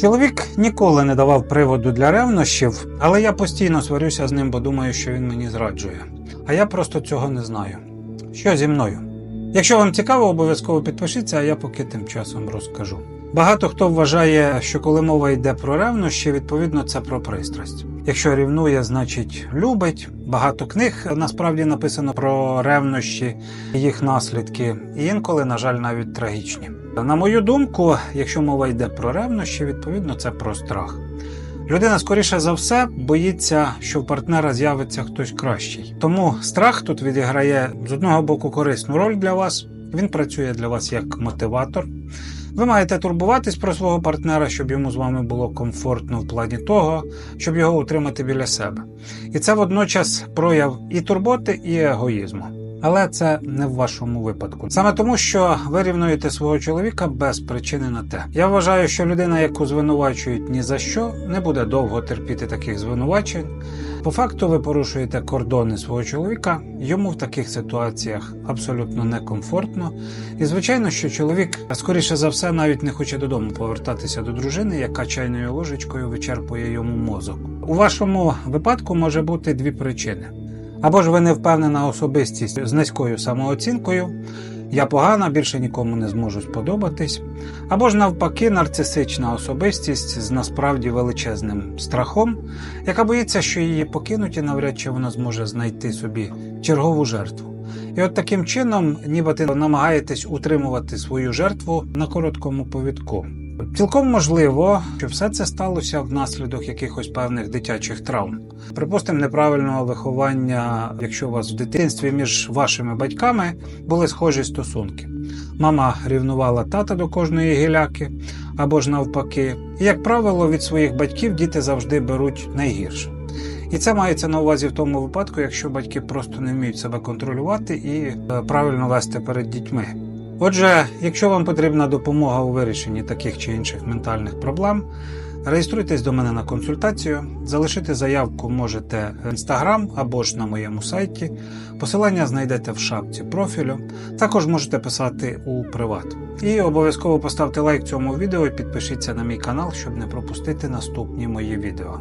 Чоловік ніколи не давав приводу для ревнощів, але я постійно сварюся з ним, бо думаю, що він мені зраджує. А я просто цього не знаю. Що зі мною? Якщо вам цікаво, обов'язково підпишіться, а я поки тим часом розкажу. Багато хто вважає, що коли мова йде про ревнощі, відповідно це про пристрасть. Якщо рівнує, значить любить. Багато книг насправді написано про ревнощі, їх наслідки, і інколи, на жаль, навіть трагічні. На мою думку, якщо мова йде про ревнощі, відповідно це про страх. Людина, скоріше за все, боїться, що в партнера з'явиться хтось кращий. Тому страх тут відіграє з одного боку корисну роль для вас. Він працює для вас як мотиватор. Ви маєте турбуватись про свого партнера, щоб йому з вами було комфортно в плані того, щоб його утримати біля себе. І це водночас прояв і турботи, і егоїзму. Але це не в вашому випадку. Саме тому, що ви рівнуєте свого чоловіка без причини на те. Я вважаю, що людина, яку звинувачують ні за що, не буде довго терпіти таких звинувачень. По факту ви порушуєте кордони свого чоловіка, йому в таких ситуаціях абсолютно некомфортно. І звичайно, що чоловік, скоріше за все, навіть не хоче додому повертатися до дружини, яка чайною ложечкою вичерпує йому мозок. У вашому випадку може бути дві причини. Або ж ви не впевнена особистість з низькою самооцінкою, я погана, більше нікому не зможу сподобатись. Або ж навпаки, нарцисична особистість з насправді величезним страхом, яка боїться, що її покинуть і навряд чи вона зможе знайти собі чергову жертву. І от таким чином, ніби ти намагаєтесь утримувати свою жертву на короткому повідку. Цілком можливо, що все це сталося внаслідок якихось певних дитячих травм. Припустимо, неправильного виховання, якщо у вас в дитинстві між вашими батьками були схожі стосунки. Мама рівнувала тата до кожної гіляки або ж навпаки. І, як правило, від своїх батьків діти завжди беруть найгірше. І це мається на увазі в тому випадку, якщо батьки просто не вміють себе контролювати і е, правильно вести перед дітьми. Отже, якщо вам потрібна допомога у вирішенні таких чи інших ментальних проблем, реєструйтесь до мене на консультацію, залишити заявку можете в інстаграм або ж на моєму сайті. Посилання знайдете в шапці профілю. Також можете писати у приват. І обов'язково поставте лайк цьому відео і підпишіться на мій канал, щоб не пропустити наступні мої відео.